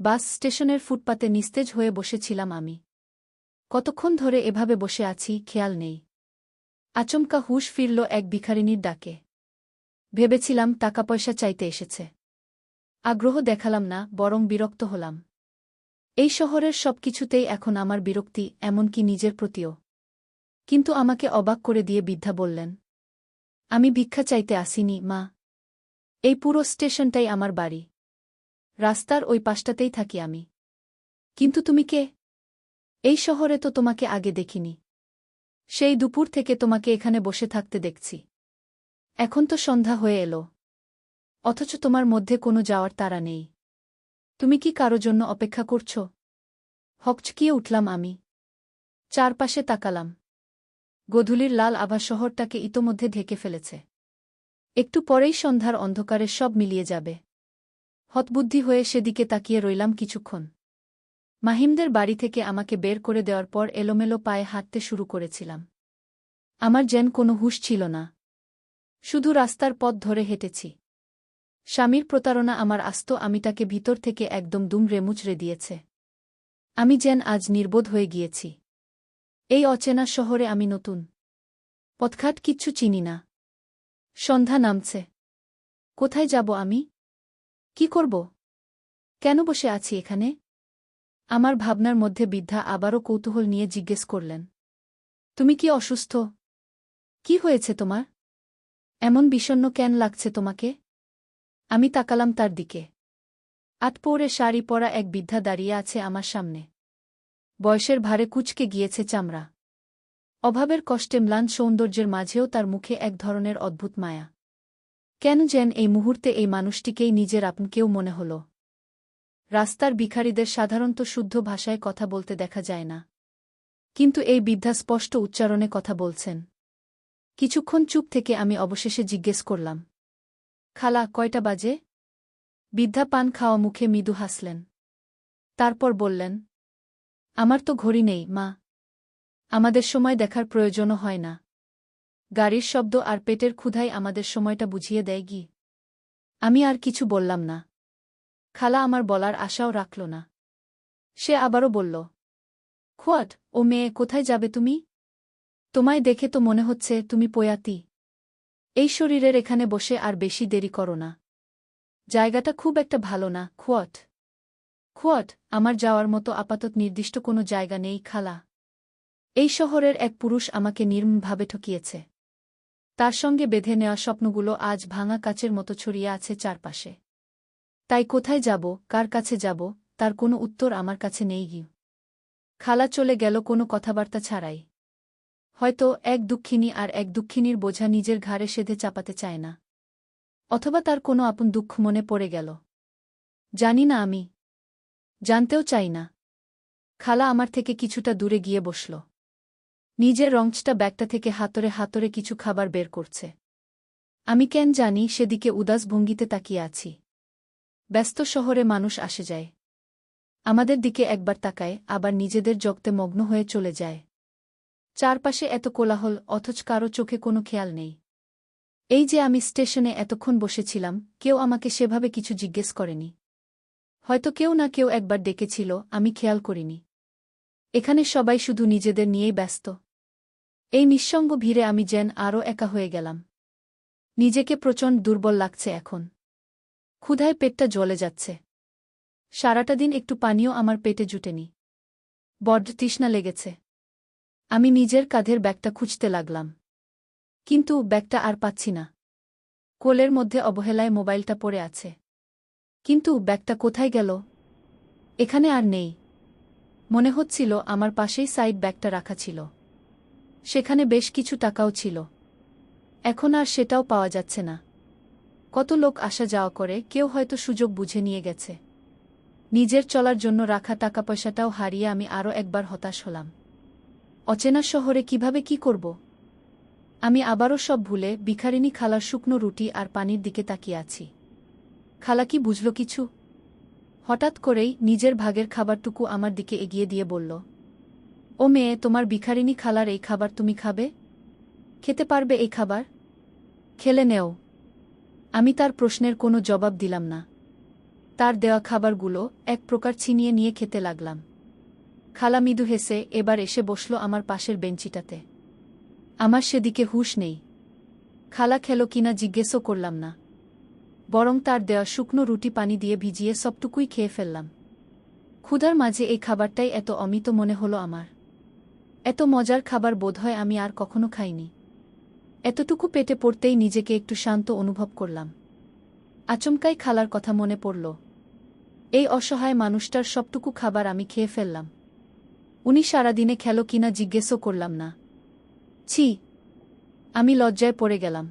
বাস স্টেশনের ফুটপাতে নিস্তেজ হয়ে বসেছিলাম আমি। কতক্ষণ ধরে এভাবে বসে আছি, খেয়াল নেই। আচমকা হুশ ফিরল এক ভিখারিনীর ডাকে। ভেবেছিলাম টাকা পয়সা চাইতে এসেছে। আগ্রহ দেখালাম না, বরং বিরক্ত হলাম। এই শহরের সব কিছুতেই এখন আমার বিরক্তি, এমনকি নিজের প্রতিও। কিন্তু আমাকে অবাক করে দিয়ে বৃদ্ধা বললেন, আমি ভিক্ষা চাইতে আসিনি, মা। এই পুরো স্টেশনটাই আমার বাড়ি। রাস্তার ওই পাশটাতেই থাকি আমি। কিন্তু তুমি কে? এই শহরে তো তোমাকে আগে দেখিনি। সেই দুপুর থেকে তোমাকে এখানে বসে থাকতে দেখছি। এখন তো সন্ধ্যা হয়ে এলো। অথচ তোমার মধ্যে কোনো যাওয়ার তারা নেই। তুমি কি কারও জন্য অপেক্ষা করছ? হকচকিয়ে উঠলাম আমি। চারপাশে তাকালাম। গধূলির লাল আভা শহরটাকে ইতোমধ্যে ঢেকে ফেলেছে। একটু পরেই সন্ধ্যার অন্ধকারে সব মিলিয়ে যাবে। হতবুদ্ধি হয়ে সেদিকে তাকিয়ে রইলাম কিছুক্ষণ। মাহিমদের বাড়ি থেকে আমাকে বের করে দেওয়ার পর এলোমেলো পায়ে হাঁটতে শুরু করেছিলাম। আমার যেন কোনো হুশ ছিল না। শুধু রাস্তার পথ ধরে হেঁটেছি। স্বামীর প্রতারণা আমার আস্ত আমি তাকে ভিতর থেকে একদম দুমড়ে মুচড়ে দিয়েছে। আমি যেন আজ নির্বোধ হয়ে গিয়েছি। এই অচেনা শহরে আমি নতুন। পথঘাট কিচ্ছু চিনি না। সন্ধ্যা নামছে। কোথায় যাব আমি? কি করব? কেন বসে আছি এখানে? আমার ভাবনার মধ্যে বৃদ্ধা আবারও কৌতূহল নিয়ে জিজ্ঞেস করলেন। তুমি কি অসুস্থ? কি হয়েছে তোমার? এমন বিষণ্ন কেন লাগছে তোমাকে? আমি তাকালাম তার দিকে। আটপৌরে শাড়ি পরা এক বৃদ্ধা দাঁড়িয়ে আছে আমার সামনে। বয়সের ভারে কুচকে গিয়েছে চামড়া। অভাবের কষ্টে ম্লান সৌন্দর্যের মাঝেও তার মুখে এক ধরনের অদ্ভুত মায়া। কেন যেন এই মুহূর্তে এই মানুষটিকেই নিজের আপনকেও মনে হল। রাস্তার ভিখারীদের সাধারণত শুদ্ধ ভাষায় কথা বলতে দেখা যায় না। কিন্তু এই বৃদ্ধা স্পষ্ট উচ্চারণে কথা বলছেন। কিছুক্ষণ চুপ থেকে আমি অবশেষে জিজ্ঞেস করলাম, খালা, কয়টা বাজে? বৃদ্ধা পান খাওয়া মুখে মৃদু হাসলেন। তারপর বললেন, আমার তো ঘড়ি নেই, মা। আমাদের সময় দেখার প্রয়োজনও হয় না। গাড়ির শব্দ আর পেটের ক্ষুধাই আমাদের সময়টা বুঝিয়ে দেয় গি। আমি আর কিছু বললাম না। খালা আমার বলার আশাও রাখল না। সে আবারও বলল, খোয়াট, ও মেয়ে, কোথায় যাবে তুমি? তোমায় দেখে তো মনে হচ্ছে তুমি পয়াতি। এই শরীরের এখানে বসে আর বেশি দেরি করো না। জায়গাটা খুব একটা ভালো না, খোয়াট। খোয়াট, আমার যাওয়ার মতো আপাতত নির্দিষ্ট কোনো জায়গা নেই, খালা। এই শহরের এক পুরুষ আমাকে নির্মভাবে ঠকিয়েছে। তার সঙ্গে বেঁধে নেওয়া স্বপ্নগুলো আজ ভাঙা কাচের মতো ছড়িয়ে আছে চারপাশে। তাই কোথায় যাব, কার কাছে যাব, তার কোনো উত্তর আমার কাছে নেই গি খালা চলে গেল কোনো কথাবার্তা ছাড়াই। হয়তো এক দুঃখিনী আর এক দুঃখিনীর বোঝা নিজের ঘাড়ে সেধে চাপাতে চায় না। অথবা তার কোনো আপন দুঃখ মনে পড়ে গেল। জানি না আমি। জানতেও চাই না। খালা আমার থেকে কিছুটা দূরে গিয়ে বসল। নিজের রংচটা ব্যাগটা থেকে হাতরে হাতরে কিছু খাবার বের করছে। আমি কেন জানি সেদিকে উদাস ভঙ্গিতে তাকিয়ে আছি। ব্যস্ত শহরে মানুষ আসে যায়। আমাদের দিকে একবার তাকায়, আবার নিজেদের জগতে মগ্ন হয়ে চলে যায়। চারপাশে এত কোলাহল, অথচ কারও চোখে কোনো খেয়াল নেই। এই যে আমি স্টেশনে এতক্ষণ বসেছিলাম, কেউ আমাকে সেভাবে কিছু জিজ্ঞেস করেনি। হয়তো কেউ না কেউ একবার ডেকেছিল, আমি খেয়াল করিনি। এখানে সবাই শুধু নিজেদের নিয়েই ব্যস্ত। এই নিঃসঙ্গ ভিড়ে আমি যেন আরও একা হয়ে গেলাম। নিজেকে প্রচণ্ড দুর্বল লাগছে এখন। ক্ষুধায় পেটটা জ্বলে যাচ্ছে। সারাটা দিন একটু পানীয় আমার পেটে জুটেনি। বড্ড তৃষ্ণা লেগেছে। আমি নিজের কাঁধের ব্যাগটা খুঁজতে লাগলাম। কিন্তু ব্যাগটা আর পাচ্ছি না। কোলের মধ্যে অবহেলায় মোবাইলটা পড়ে আছে। কিন্তু ব্যাগটা কোথায় গেল? এখানে আর নেই। মনে হচ্ছিল আমার পাশেই সাইড ব্যাগটা রাখা ছিল। সেখানে বেশ কিছু টাকাও ছিল। এখন আর সেটাও পাওয়া যাচ্ছে না। কত লোক আসা যাওয়া করে, কেউ হয়তো সুযোগ বুঝে নিয়ে গেছে। নিজের চলার জন্য রাখা টাকা পয়সাটাও হারিয়ে আমি আরও একবার হতাশ হলাম। অচেনা শহরে কীভাবে কি করব? আমি আবারও সব ভুলে বিখারিনী খালার শুকনো রুটি আর পানির দিকে তাকিয়ে আছি। খালা কি বুঝল কিছু? হঠাৎ করেই নিজের ভাগের খাবারটুকু আমার দিকে এগিয়ে দিয়ে বলল ও মেয়ে, তোমার বিখারিনী খালার এই খাবার তুমি খাবে? খেতে পারবে এই খাবার? খেলে নেও। আমি তার প্রশ্নের কোনো জবাব দিলাম না। তার দেওয়া খাবারগুলো এক প্রকার ছিনিয়ে নিয়ে খেতে লাগলাম। খালা মৃদু হেসে এবার এসে বসল আমার পাশের বেঞ্চিটাতে। আমার সেদিকে হুঁশ নেই। খালা খেলো কিনা জিজ্ঞেসও করলাম না। বরং তার দেওয়া শুকনো রুটি পানি দিয়ে ভিজিয়ে সবটুকুই খেয়ে ফেললাম। ক্ষুধার মাঝে এই খাবারটাই এত অমিত মনে হলো আমার। এত মজার খাবার বোধহয় আমি আর কখনো খাইনি। এতটুকু পেটে পড়তেই নিজেকে একটু শান্ত অনুভব করলাম। আচমকাই খালার কথা মনে পড়ল। এই অসহায় মানুষটার সবটুকু খাবার আমি খেয়ে ফেললাম। উনি সারাদিনে খেলো কিনা জিজ্ঞেসও করলাম না। ছি, আমি লজ্জায় পড়ে গেলাম।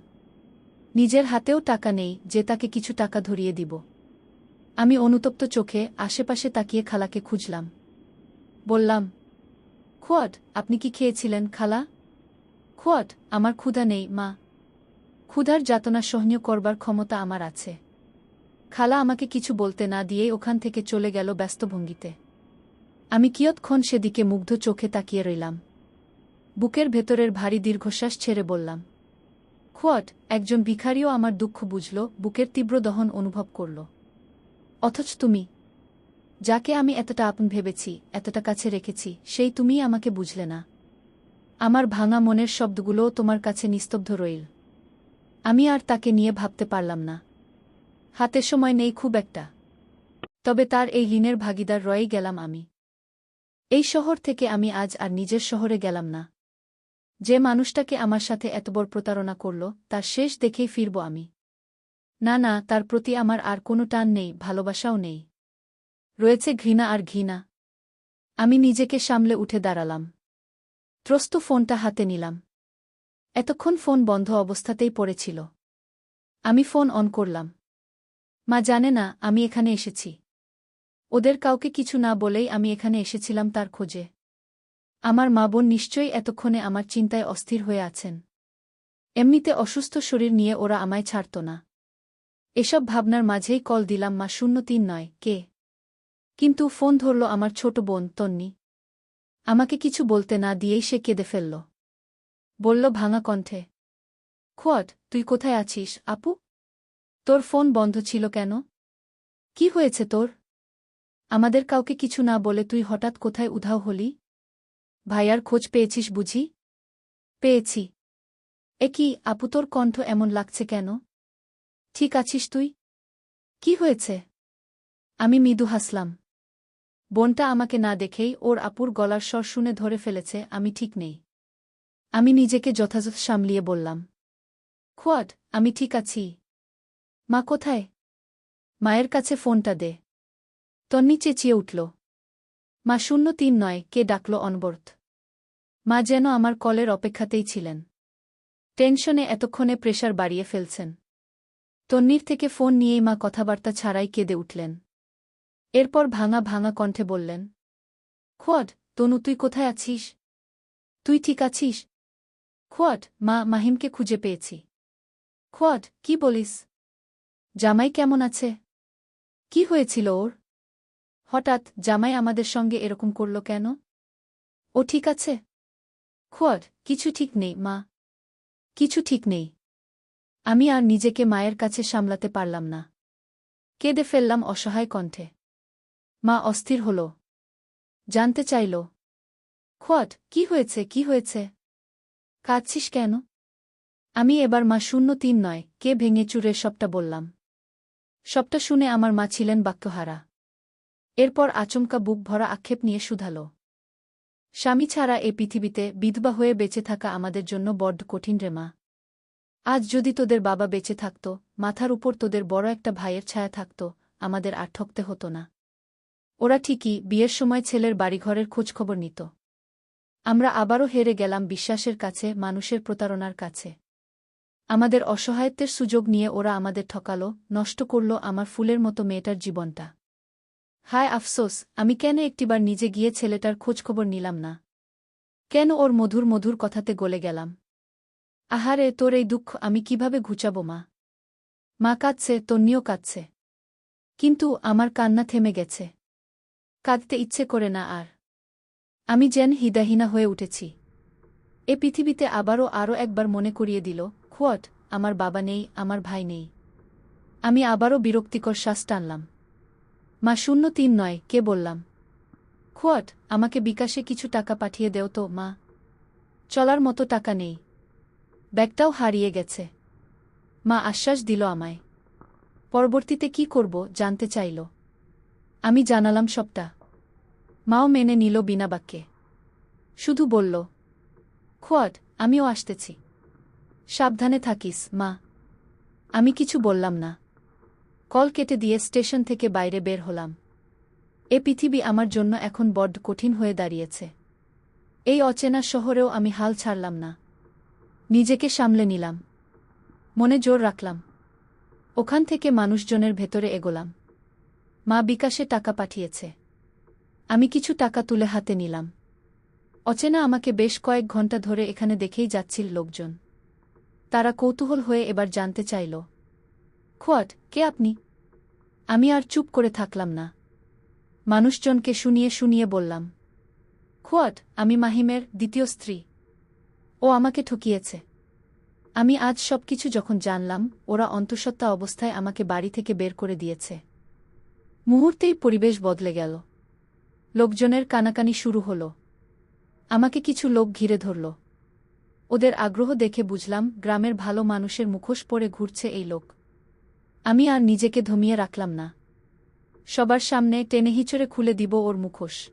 নিজের হাতেও টাকা নেই যে তাকে কিছু টাকা ধরিয়ে দিব। আমি অনুতপ্ত চোখে আশেপাশে তাকিয়ে খালাকে খুঁজলাম। বললাম খোয়াট আপনি কি খেয়েছিলেন, খালা? খোয়াট আমার ক্ষুধা নেই, মা। ক্ষুধার যাতনা সহ্য করবার ক্ষমতা আমার আছে। খালা আমাকে কিছু বলতে না দিয়েই ওখান থেকে চলে গেল ব্যস্ত ভঙ্গিতে। আমি কিয়ৎক্ষণ সেদিকে মুগ্ধ চোখে তাকিয়ে রইলাম। বুকের ভেতরের ভারী দীর্ঘশ্বাস ছেড়ে বললাম খোয়াট একজন ভিখারিও আমার দুঃখ বুঝল, বুকের তীব্র দহন অনুভব করল। অথচ তুমি যাকে আমি এতটা আপন ভেবেছি, এতটা কাছে রেখেছি, সেই তুমিই আমাকে বুঝলে না। আমার ভাঙা মনের শব্দগুলোও তোমার কাছে নিস্তব্ধ রইল। আমি আর তাকে নিয়ে ভাবতে পারলাম না। হাতে সময় নেই খুব একটা। তবে তার এই ঋণের ভাগিদার রয়েই গেলাম আমি। এই শহর থেকে আমি আজ আর নিজের শহরে গেলাম না। যে মানুষটাকে আমার সাথে এত বড় প্রতারণা করল, তার শেষ দেখেই ফিরব আমি। না না, তার প্রতি আমার আর কোনো টান নেই, ভালোবাসাও নেই। রয়েছে ঘৃণা আর ঘৃণা। আমি নিজেকে সামলে উঠে দাঁড়ালাম। ত্রস্ত ফোনটা হাতে নিলাম। এতক্ষণ ফোন বন্ধ অবস্থাতেই পড়েছিল। আমি ফোন অন করলাম। মা জানে না, আমি এখানে এসেছি। ওদের কাউকে কিছু না বলেই আমি এখানে এসেছিলাম তার খোঁজে। আমার মা বোন নিশ্চয়ই এতক্ষণে আমার চিন্তায় অস্থির হয়ে আছেন। এমনিতে অসুস্থ শরীর নিয়ে ওরা আমায় ছাড়ত না। এসব ভাবনার মাঝেই কল দিলাম, মা, শূন্য তিন নয়, কে? কিন্তু ফোন ধরল আমার ছোট বোন তন্নি। আমাকে কিছু বলতে না দিয়েই সে কেঁদে ফেলল। বলল ভাঙা কণ্ঠে, খোয়াট, তুই কোথায় আছিস, আপু? তোর ফোন বন্ধ ছিল কেন? কি হয়েছে তোর? আমাদের কাউকে কিছু না বলে তুই হঠাৎ কোথায় উধাও হলি? ভাইয়ার খোঁজ পেয়েছিস বুঝি? পেয়েছি। এ কি, আপু, তোর কণ্ঠ এমন লাগছে কেন? ঠিক আছিস তুই? কি হয়েছে? আমি মৃদু হাসলাম। বোনটা আমাকে না দেখেই ওর আপুর গলার স্বর শুনে ধরে ফেলেছে, আমি ঠিক নেই। আমি নিজেকে যথাযথ সামলিয়ে বললাম। খোয়াড আমি ঠিক আছি। মা কোথায়? মায়ের কাছে ফোনটা দে। তন্নি চেঁচিয়ে উঠল। মা শূন্য তিন নয়, কে ডাকল অনবর্ত। মা যেন আমার কলের অপেক্ষাতেই ছিলেন। টেনশনে এতক্ষণে প্রেশার বাড়িয়ে ফেলছেন। তন্নির থেকে ফোন নিয়েই মা কথাবার্তা ছাড়াই কেঁদে উঠলেন। এরপর ভাঙা ভাঙা কণ্ঠে বললেন খোয়াড তনু, তুই কোথায় আছিস? তুই ঠিক আছিস? খোয়াড মা মাহিমকে খুঁজে পেয়েছি। খোয়াড কি বলিস? জামাই কেমন আছে? কি হয়েছিল ওর? হঠাৎ জামাই আমাদের সঙ্গে এরকম করল কেন? ও ঠিক আছে? খোয়াড কিছু ঠিক নেই, মা। কিছু ঠিক নেই। আমি আর নিজেকে মায়ের কাছে সামলাতে পারলাম না। কেঁদে ফেললাম অসহায় কণ্ঠে। মা অস্থির হল। জানতে চাইল খোয়াট কি হয়েছে কি হয়েছে? কাঁদছিস কেন? আমি এবার মা শূন্য তিন নয়, কে ভেঙে চুরে সবটা বললাম। সবটা শুনে আমার মা ছিলেন বাক্যহারা। এরপর আচমকা বুক ভরা আক্ষেপ নিয়ে শুধাল। স্বামী ছাড়া এ পৃথিবীতে বিধবা হয়ে বেঁচে থাকা আমাদের জন্য বড্ড কঠিন রে মা। আজ যদি তোদের বাবা বেঁচে থাকত, মাথার উপর তোদের বড় একটা ভাইয়ের ছায়া থাকত, আমাদের আর ঠকতে হতো না। ওরা ঠিকই বিয়ের সময় ছেলের বাড়িঘরের খোঁজখবর নিত। আমরা আবারও হেরে গেলাম বিশ্বাসের কাছে, মানুষের প্রতারণার কাছে। আমাদের অসহায়ত্বের সুযোগ নিয়ে ওরা আমাদের ঠকালো, নষ্ট করল আমার ফুলের মতো মেয়েটার জীবনটা। হায় আফসোস, আমি কেন একটিবার নিজে গিয়ে ছেলেটার খোঁজখবর নিলাম না? কেন ওর মধুর মধুর কথাতে গলে গেলাম? আহারে, তোর এই দুঃখ আমি কীভাবে ঘুচাব মা? মা কাঁদছে, তন্নিও কাঁদছে। কিন্তু আমার কান্না থেমে গেছে। কাঁদতে ইচ্ছে করে না আর। আমি যেন হিদাহীনা হয়ে উঠেছি। এ পৃথিবীতে আবারও আরও একবার মনে করিয়ে দিল, খুয়াট, আমার বাবা নেই, আমার ভাই নেই। আমি আবারও বিরক্তিকর শ্বাস টানলাম। মা শূন্য তিন নয়, কে বললাম, খোয়াট, আমাকে বিকাশে কিছু টাকা পাঠিয়ে দেও তো, মা। চলার মতো টাকা নেই। ব্যাগটাও হারিয়ে গেছে। মা আশ্বাস দিল আমায়। পরবর্তীতে কি করব জানতে চাইল। আমি জানালাম সবটা। মাও মেনে নিল বিনা বাক্যে। শুধু বলল, খোয়াট, আমিও আসতেছি। সাবধানে থাকিস, মা। আমি কিছু বললাম না। কল কেটে দিয়ে স্টেশন থেকে বাইরে বের হলাম। এ পৃথিবী আমার জন্য এখন বড্ড কঠিন হয়ে দাঁড়িয়েছে। এই অচেনা শহরেও আমি হাল ছাড়লাম না। নিজেকে সামলে নিলাম। মনে জোর রাখলাম। ওখান থেকে মানুষজনের ভেতরে এগোলাম। মা বিকাশে টাকা পাঠিয়েছে। আমি কিছু টাকা তুলে হাতে নিলাম। অচেনা আমাকে বেশ কয়েক ঘণ্টা ধরে এখানে দেখেই যাচ্ছিল লোকজন। তারা কৌতূহল হয়ে এবার জানতে চাইল, খোয়াট, কে আপনি? আমি আর চুপ করে থাকলাম না। মানুষজনকে শুনিয়ে শুনিয়ে বললাম, খোয়াট, আমি মাহিমের দ্বিতীয় স্ত্রী। ও আমাকে ঠকিয়েছে। আমি আজ সবকিছু যখন জানলাম, ওরা অন্তঃসত্ত্বা অবস্থায় আমাকে বাড়ি থেকে বের করে দিয়েছে। মুহূর্তেই পরিবেশ বদলে গেল। লোকজনের কানাকানি শুরু হল। আমাকে কিছু লোক ঘিরে ধরল। ওদের আগ্রহ দেখে বুঝলাম গ্রামের ভালো মানুষের মুখোশ পরে ঘুরছে এই লোক। আমি আর নিজেকে ধমিয়ে রাখলাম না। সবার সামনে টেনে হিচড়ে খুলে দিব ওর মুখোশ।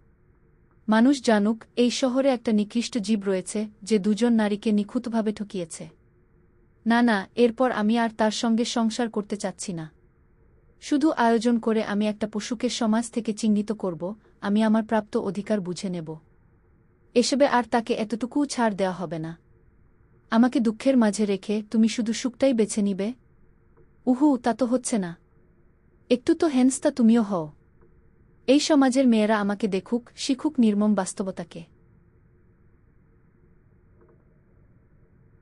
মানুষ জানুক, এই শহরে একটা নিকৃষ্ট জীব রয়েছে যে দুজন নারীকে নিখুঁতভাবে ঠকিয়েছে। না না, এরপর আমি আর তার সঙ্গে সংসার করতে চাচ্ছি না। শুধু আয়োজন করে আমি একটা পশুকে সমাজ থেকে চিহ্নিত করব, আমি আমার প্রাপ্ত অধিকার বুঝে নেব। এসবে আর তাকে এতটুকুও ছাড় দেওয়া হবে না। আমাকে দুঃখের মাঝে রেখে তুমি শুধু সুখটাই বেছে নিবে? উহু, তা তো হচ্ছে না। একটু তো হেন্সতা তুমিও হও। এই সমাজের মেয়েরা আমাকে দেখুক, শিখুক নির্মম বাস্তবতাকে।